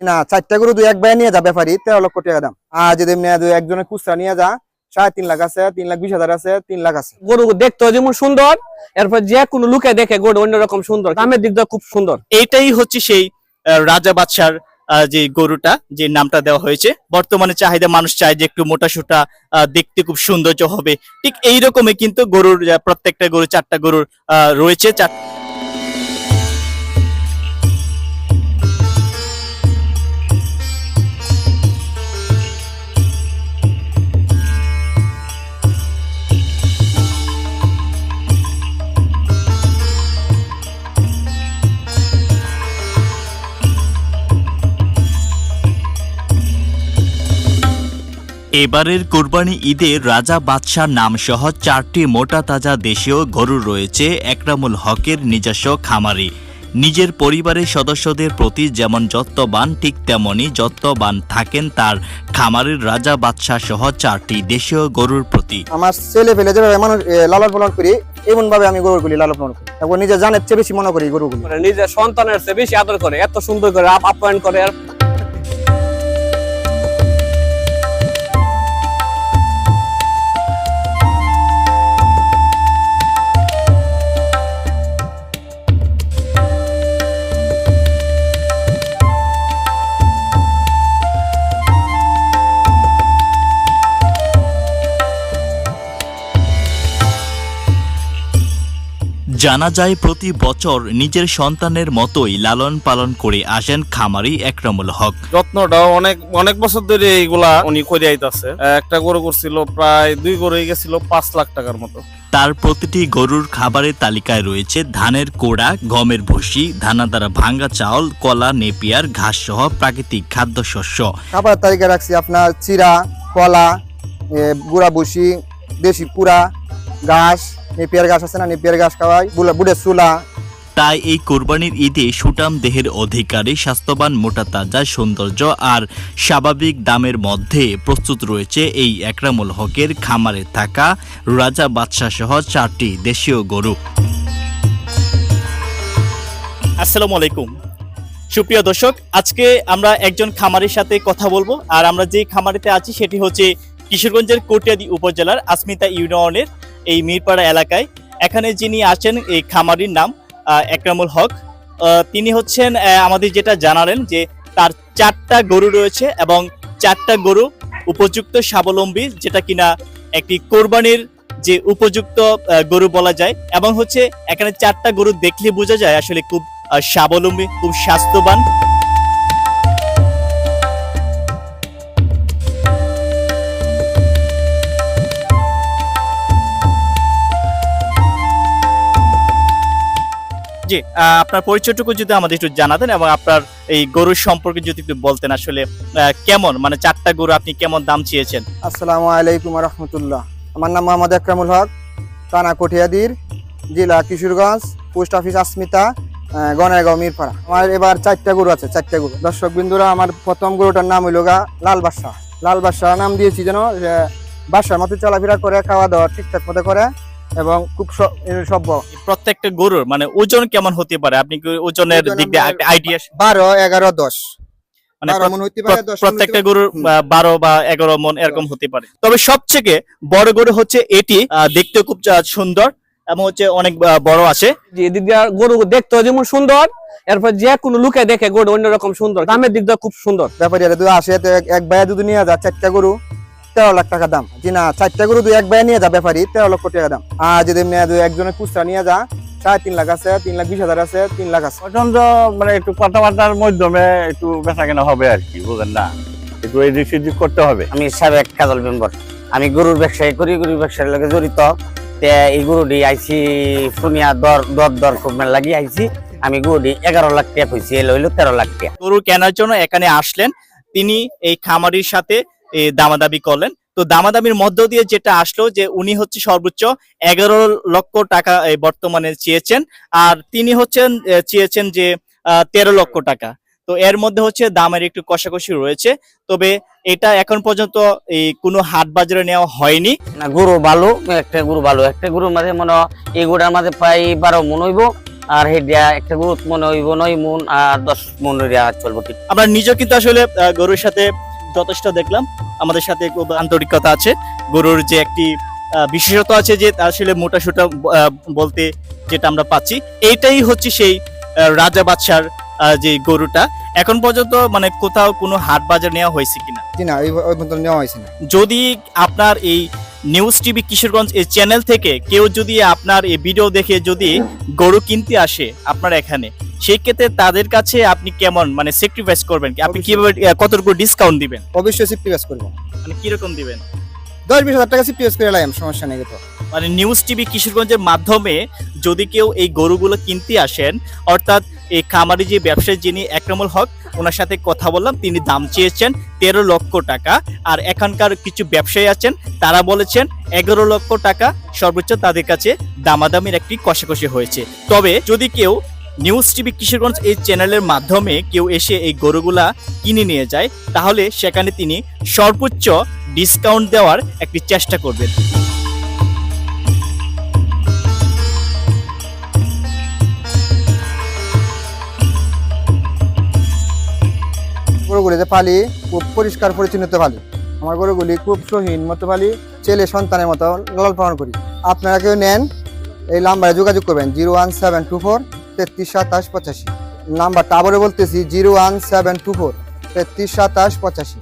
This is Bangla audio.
না চারটা গরু দুই এক ভাই নিয়ে যা ব্যাপারী তেরো লক্ষ টাকা দাম। আর যদি দুই একজনের খুচরা নিয়ে যা সাড়ে তিন লাখ আছে তিন লাখ বিশ হাজার আছে তিন লাখ আছে। গরু দেখতে যেমন সুন্দর এরপর যে কোনো লুকে দেখে গরু অন্যরকম সুন্দর দামের দিক খুব সুন্দর। এইটাই হচ্ছে সেই রাজা বাদশার আহ, যে গরুটা যে নামটা দেওয়া হয়েছে। বর্তমানে চাহিদা মানুষ চায় যে একটু মোটা সোটা দেখতে খুব সৌন্দর্য হবে। ঠিক এইরকমই কিন্তু গরুর প্রত্যেকটা গরু চারটা গরুর আহ, রয়েছে চার এবারের কোরবানি ঈদে রাজা বাদশাহ নামসহ চারটি মোটা তাজা দেশীয় গরু রয়েছে একরামুল হকের নিজস্ব খামারি। নিজের পরিবারের সদস্যদের প্রতি যেমন যত্নবান ঠিক তেমনি যত্নবান থাকেন তার খামারের রাজা বাদশাহ সহ চারটি দেশীয় গরুর প্রতি। আমার ছেলে ফেলে যেভাবে মানুষ লালন পালন করি এমন ভাবে আমি গরুগুলি লালন পালন করি। তারপর নিজে জানের চেয়ে বেশি মনে করি গরুগুলি। মানে নিজের সন্তানের চেয়ে বেশি আদর করে এত সুন্দর করে আপ- আপ্যায়ন করে জানা যায় প্রতি বছর নিজের সন্তানের মতোই লালন পালন করে আসেন খামারি একরামুল হক। যত্নটা অনেক অনেক বছর ধরে এইগুলা উনি করে আইতাছে। একটা গরু করছিল প্রায় দুই গরু হয়ে গেছিল পাঁচ লাখ টাকার মতো। তার প্রতিটি গরুর খাবারের তালিকায় রয়েছে ধানের কোড়া গমের ভুসি ধানাদারা ভাঙ্গা চাউল কলা নেপিয়ার ঘাস সহ প্রাকৃতিক খাদ্যশস্য। খাবার তালিকা রাখছি আপনার চিরা কলা গুড়া বসি দেশি পুরা ঘাস নেপিয়ার ঘাস আছে না, নেপিয়ার ঘাস খাওয়াই। বুড়ের চুলা। তাই এই কোরবানির ঈদে সুটাম দেহের অধিকারী, স্বাস্থ্যবান, মোটা, তাজা, সৌন্দর্য আর স্বাভাবিক দামের মধ্যে প্রস্তুত রয়েছে এই একরামুল হকের খামারে থাকা রাজা বাদশাহ সহ চারটি দেশীয় গরু। আসসালামু আলাইকুম। সুপ্রিয় দর্শক, আজকে আমরা একজন খামারের সাথে কথা বলব। আর আমরা যে খামারিতে আছি, সেটি হচ্ছে কিশোরগঞ্জের কোটিয়াদি উপজেলার আসমিতা ইউনিয়নের এই মিরপাড়া এলাকায়। এখানে যিনি আছেন, এই খামারির নাম একরামুল হক। তিনি হচ্ছেন আমাদের যেটা জানালেন যে তার চারটা গরু রয়েছে এবং চারটা গরু উপযুক্ত স্বাবলম্বী, যেটা কিনা একটি কোরবানির যে উপযুক্ত গরু বলা যায় এবং হচ্ছে এখানে চারটা গরু দেখলে বোঝা যায় আসলে খুব স্বাবলম্বী, খুব স্বাস্থ্যবান। জি আপনার পরিচয়টুকু যদি আমাদের একটু জানাতেন এবং আপনার এই গরুর সম্পর্কে যদি একটু বলতেন আসলে কেমন? মানে চারটা গরু আপনি কেমন দাম চেয়েছেন? আসসালামু আলাইকুম রহমতুল্লাহ। আমার নাম মোহাম্মদ আকরামুল হক থানা কঠিয়াদির জেলা কিশোরগঞ্জ পোস্ট অফিস আসমিতা আহ, গনারগাঁও মিরপাড়া। আমার এবার চারটা গরু আছে চারটা গরু। দর্শক বিন্দুরা আমার প্রথম গরুটার নাম হইল গা লাল বাদশাহ লাল বাদশাহ নাম দিয়েছি যেন বাসার মতো চলাফেরা করে খাওয়া দাওয়া ঠিকঠাক মতো করে। এবং খুব সভ্য। প্রত্যেকটা গরুর মানে ওজন কেমন হতে পারে? আপনি কি ওজনের ওজন দিক দিয়ে একটা আইডিয়া বারো এগারো দশ। মানে প্রত্যেকটা গরুর বারো বা এগারো মন এরকম হতে পারে। তবে সবথেকে বড় গরু হচ্ছে এটি আহ, দেখতে খুব সুন্দর এবং হচ্ছে অনেক বড় আছে। যে এদিক দিয়ে গরু দেখতে যেমন সুন্দর এরপর যে কোনো লুকে দেখে গরু অন্যরকম সুন্দর। দামের দিক দিয়ে খুব সুন্দর। ব্যাপারীরা দুই আসে এক- ভাইয়া যদি নিয়ে যা চারটা গরু তেরো লাখ টাকা দাম। জি না চারটা গরু দুই এক ভাইয়া নিয়ে যা ব্যাপারী তেরো লক্ষ টাকা দাম। আর যদি একজনের খুচরা নিয়ে যা সাড়ে তিন লাখ আছে তিন লাখ বিশ হাজার আছে তিন লাখ আছে। পছন্দ মানে একটু কথাবার্তার মাধ্যমে একটু বেচা কেনা হবে আর কি বুঝলেন না? একটু এদিক সেদিক করতে হবে। আমি সাবেক কাজল মেম্বার। আমি গরুর ব্যবসায়ী করি গরুর ব্যবসার লগে জড়িত। তে এই গরুটি আইছি শুনিয়া দর দর দর কমের লাগি আইছি। আমি গরু গরুটি এগারো লাখ টাকা কইছি এলো হইল তেরো লাখ টাকা। গরু কেনার জন্য এখানে আসলেন। তিনি এই খামারির সাথে এ, দামাদামি করলেন। তো দামাদামির মধ্য দিয়ে যেটা আসলো যে উনি হচ্ছে সর্বোচ্চ এগারো লক্ষ টাকা বর্তমানে চেয়েছেন। আর তিনি হচ্ছেন চেয়েছেন যে তেরো লক্ষ টাকা। তো এর মধ্যে হচ্ছে দামের একটু কষাকষি রয়েছে। তবে এটা এখন পর্যন্ত এই কোনো হাট বাজারে নেওয়া হয়নি। না গরু ভালো একটা গরু ভালো। একটা গরুর মাঝে মনে এই গরুটার মাঝে প্রায় বারো মন হইব আর হেডিয়া একটা গ্রোথ মনে হইব নয় মন আর দশ মন হইয়া চলবো আমরা নিজেও কিন্তু আসলে গরুর সাথে যথেষ্ট দেখলাম। আমাদের সাথে খুব আন্তরিকতা আছে। গরুর যে একটি বিশেষত্ব আছে যে আসলে মোটা সোটা বলতে যেটা আমরা পাচ্ছি এইটাই হচ্ছে সেই রাজা বাদশার যে গরুটা। এখন পর্যন্ত মানে কোথাও কোনো হাট বাজার নেওয়া হয়েছে কিনা? না ওই মতন নেওয়া হয়েছে না। যদি আপনার এই নিউজ টিভি কিশোরগঞ্জ এই চ্যানেল থেকে কেউ যদি আপনার এই ভিডিও দেখে যদি গরু কিনতে আসে আপনার এখানে সেই ক্ষেত্রে তাদের কাছে আপনি কেমন? মানে স্যাক্রিফাইস করবেন আপনি কীভাবে কতটুকু ডিসকাউন্ট দিবেন? অবশ্যই সিপিএস করব। মানে কীরকম দিবেন? দশ বিশ হাজার টাকা সিপিএস করে লাইম সমস্যা নেই তো মানে নিউজ টিভি কিশোরগঞ্জের মাধ্যমে যদি কেউ এই গরুগুলো কিনতে আসেন অর্থাৎ এই খামারি যে ব্যবসায়ী যিনি একরামুল হক ওনার সাথে কথা বললাম তিনি দাম চেয়েছেন তেরো লক্ষ টাকা। আর এখানকার কিছু ব্যবসায়ী আছেন তারা বলেছেন এগারো লক্ষ টাকা সর্বোচ্চ তাদের কাছে দামাদামির একটি কষাকষি হয়েছে। তবে যদি কেউ নিউজ টিভি কিশোরগঞ্জ এই চ্যানেলের মাধ্যমে কেউ এসে এই গরুগুলা কিনে নিয়ে যায়, তাহলে সেখানে তিনি সর্বোচ্চ ডিসকাউন্ট দেওয়ার একটি চেষ্টা করবেন। গরুগুলিতে পালি খুব পরিষ্কার পরিচ্ছন্নতা পালি আমার গরুগুলি খুব সহীন মতো পালি ছেলে সন্তানের মতো লালন পালন করি। আপনারা কেউ নেন, এই নাম্বারে যোগাযোগ করবেন, zero one seven two four তেত্রিশ সাতাশ পঁচাশি। নাম্বারটা আবারও বলতেছি zero one seven two four তেত্রিশ সাতাশ পঁচাশি।